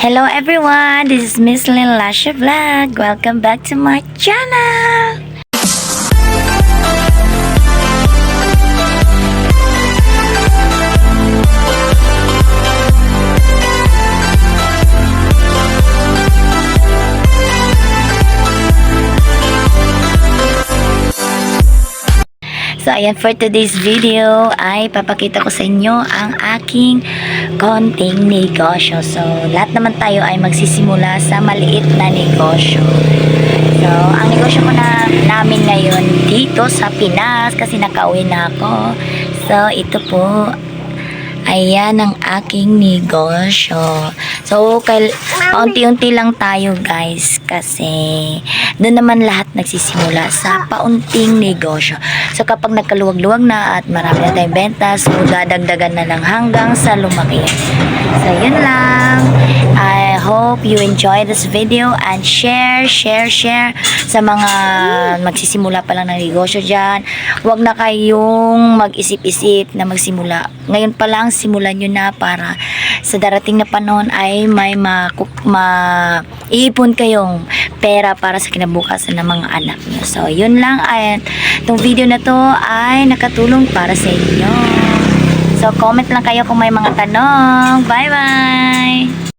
Hello everyone, this is Miss Lynn Lasha Vlog. Welcome back to my channel. So ayan for today's video ay papakita ko sa inyo ang aking konting negosyo. So lahat naman tayo ay magsisimula sa maliit na negosyo. So ang negosyo ko na namin ngayon dito sa Pinas kasi nakauwi na ako. So ito po Ayan ang aking negosyo. So, kail- paunti-unti lang tayo guys kasi doon naman lahat nagsisimula sa paunting negosyo. So, kapag nagkaluwag-luwag na at marami na tayong benta, so dadagdagan na lang hanggang sa lumaki. So, yun lang. Hope you enjoy this video and share, share, share sa mga magsisimula pa lang ng negosyo dyan. Huwag na kayong mag-isip-isip na magsimula. Ngayon pa lang, simulan nyo na para sa darating na panahon ay may ma, ma kayong pera para sa kinabukasan ng mga anak nyo. So, yun lang. Ay, itong video na to ay nakatulong para sa inyo. So, comment lang kayo kung may mga tanong. Bye-bye!